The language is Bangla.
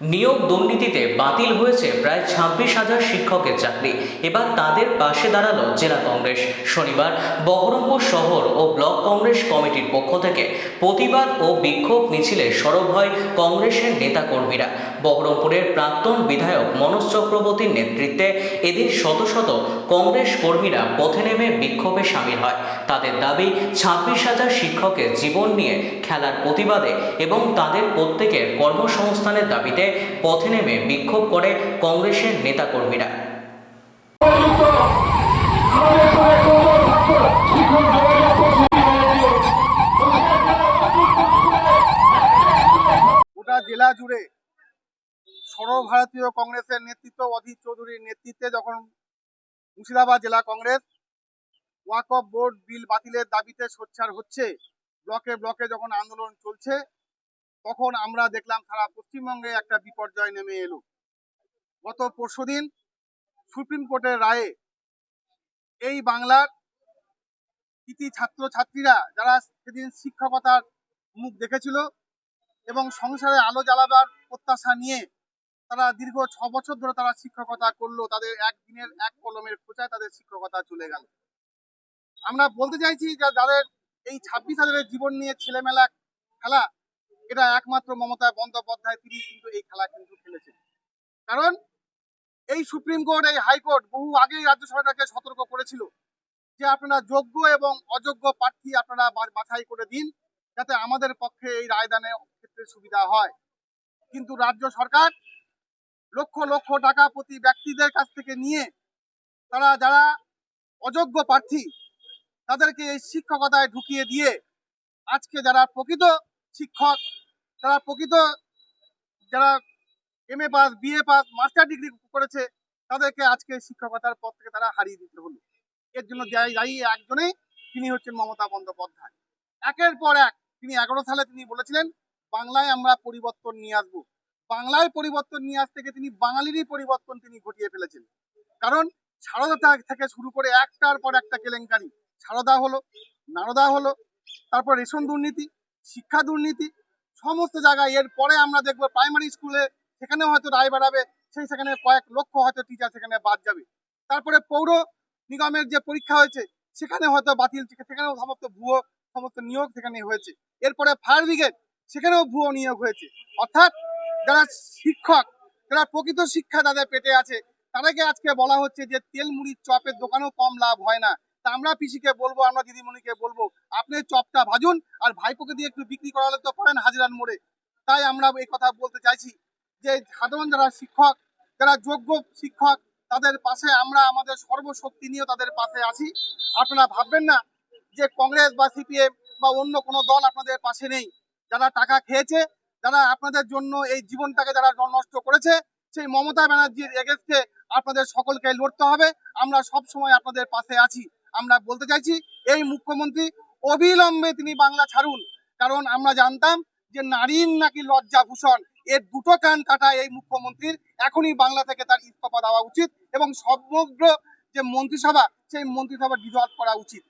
নিয়োগ দুর্নীতিতে বাতিল হয়েছে প্রায় ছাব্বিশ হাজার শিক্ষকের চাকরি। এবার তাদের পাশে দাঁড়াল জেলা কংগ্রেস। শনিবার বহরমপুর শহর ও ব্লক কংগ্রেস কমিটির পক্ষ থেকে প্রতিবাদ ও বিক্ষোভ মিছিলে সরব হয় কংগ্রেসের নেতাকর্মীরা। বহরমপুরের প্রাক্তন বিধায়ক মনোজ চক্রবর্তীর নেতৃত্বে এদিন শত শত কংগ্রেস কর্মীরা পথে নেমে বিক্ষোভে সামিল হয়। তাদের দাবি, ছাব্বিশ হাজার শিক্ষকের জীবন নিয়ে খেলার প্রতিবাদে এবং তাদের প্রত্যেকের কর্মসংস্থানের দাবিতে পথে নেমে বিক্ষোভ করে কংগ্রেসের নেতাকর্মীরা। গোটা জেলা জুড়ে সর্বভারতীয় কংগ্রেসের নেতৃত্ব, অধীর চৌধুরীর নেতৃত্বে যখন মুর্শিদাবাদ জেলা কংগ্রেস ওয়াকফ বোর্ড বিল বাতিলের দাবিতে সোচ্চার হচ্ছে, ব্লকে ব্লকে যখন আন্দোলন চলছে তখন আমরা দেখলাম সারা পশ্চিমবঙ্গে একটা বিপর্যয় নেমে এলো। গত পরশুদিন সুপ্রিম কোর্টের রায়ে এই বাংলার কৃতি ছাত্র ছাত্রীরা যারা সেদিন শিক্ষকতার মুখ দেখেছিল এবং সংসারে আলো জ্বালাবার প্রত্যাশা নিয়ে তারা দীর্ঘ ছ বছর ধরে তারা শিক্ষকতা করল, তাদের একদিনের এক কলমের খোঁচায় তাদের শিক্ষকতা চলে গেল। আমরা বলতে চাইছি যে যাদের এই ছাব্বিশ হাজারের জীবন নিয়ে ছেলেমেলা খেলা এটা একমাত্র মমতা বন্দ্যোপাধ্যায়, তিনি কিন্তু এই খেলা কিন্তু খেলেছেন। কারণ এই সুপ্রিম কোর্ট, এই হাইকোর্ট বহু আগেই রাজ্য সরকারকে সতর্ক করেছিল যে আপনারা যোগ্য এবং অযোগ্য প্রার্থী আপনারা বাছাই করে দিন যাতে আমাদের পক্ষে এই রায়দানে ক্ষেত্রে সুবিধা হয়। কিন্তু রাজ্য সরকার লক্ষ লক্ষ টাকা প্রতি ব্যক্তিদের কাছ থেকে নিয়ে তারা যারা অযোগ্য প্রার্থী, তাদেরকে এই শিক্ষকতায় ঢুকিয়ে দিয়ে আজকে যারা প্রকৃত শিক্ষক যারা প্রকৃত যারা M A pass BA pass master degree করেছে, তাদেরকে আজকে শিক্ষকতার পদ থেকে তারা হারিয়ে দিতে হলো এর জন্য দায়ী একজনেই তিনি হচ্ছেন মমতা বন্দ্যোপাধ্যায়। একের পর এক, তিনি এগারো সালে তিনি বলেছিলেন, বাংলায় আমরা পরিবর্তন নিয়ে আসব। বাংলায় পরিবর্তন নিয়ে আসতে গিয়ে তিনি বাঙালিরই পরিবর্তন তিনি ঘটিয়ে ফেলেছেন। কারণ সারদা থেকে শুরু করে একটার পর একটা কেলেঙ্কারি। সারদা হলো, নারদা হলো, তারপর রেশন দুর্নীতি, শিক্ষা দুর্নীতি সমস্ত জায়গায়। এর পরে আমরা দেখব প্রাইমারি স্কুলে সেখানে হয়তো রায় বাড়াবে, সেই সেখানে কয়েক লক্ষ হয়তো টিচার সেখানে বাদ যাবে। তারপরে পৌর নিগমের যে পরীক্ষা হয়েছে, সেখানে হয়তো বাতিল সেখানেও সমস্ত ভুয়ো, সমস্ত নিয়োগ সেখানে হয়েছে। এরপরে ফায়ার ব্রিগেড সেখানেও ভুয়ো নিয়োগ হয়েছে। অর্থাৎ যারা শিক্ষক, যারা প্রকৃত শিক্ষা তাদের পেটে আছে, তাদেরকে আজকে বলা হচ্ছে যে তেল মুড়ির চপের দোকানেও কম লাভ হয় না। তা আমরা পিসিকে বলব, আমরা দিদিমণিকে বলব, আপনি চপটা ভাজুন আর ভাইপোকে দিয়ে একটু বিক্রি করালে তো পারেন হাজিরান মোড়ে। তাই আমরা এই কথা বলতে চাইছি যে সাধারণ যারা শিক্ষক, যারা যোগ্য শিক্ষক, তাদের পাশে আমরা আমাদের সর্বশক্তি নিয়ে তাদের পাশে আছি। আপনারা ভাববেন না যে কংগ্রেস বা সিপিএম বা অন্য কোনো দল আপনাদের পাশে নেই। যারা টাকা খেয়েছে, যারা আপনাদের জন্য এই জীবনটাকে যারা নষ্ট করেছে, সেই মমতা ব্যানার্জির এগেনস্টে আপনাদের সকলকে লড়তে হবে। আমরা সব সময় আপনাদের পাশে আছি। আমরা বলতে চাইছি, এই মুখ্যমন্ত্রী অবিলম্বে তিনি বাংলা ছাড়ুন। কারণ আমরা জানতাম যে নারীর নাকি লজ্জা ভূষণ, এর দুটো কান কাটা এই মুখ্যমন্ত্রীর। এখনই বাংলা থেকে তার ইস্তফা দেওয়া উচিত এবং সমগ্র যে মন্ত্রিসভা, সেই মন্ত্রিসভা ডিজলভ করা উচিত।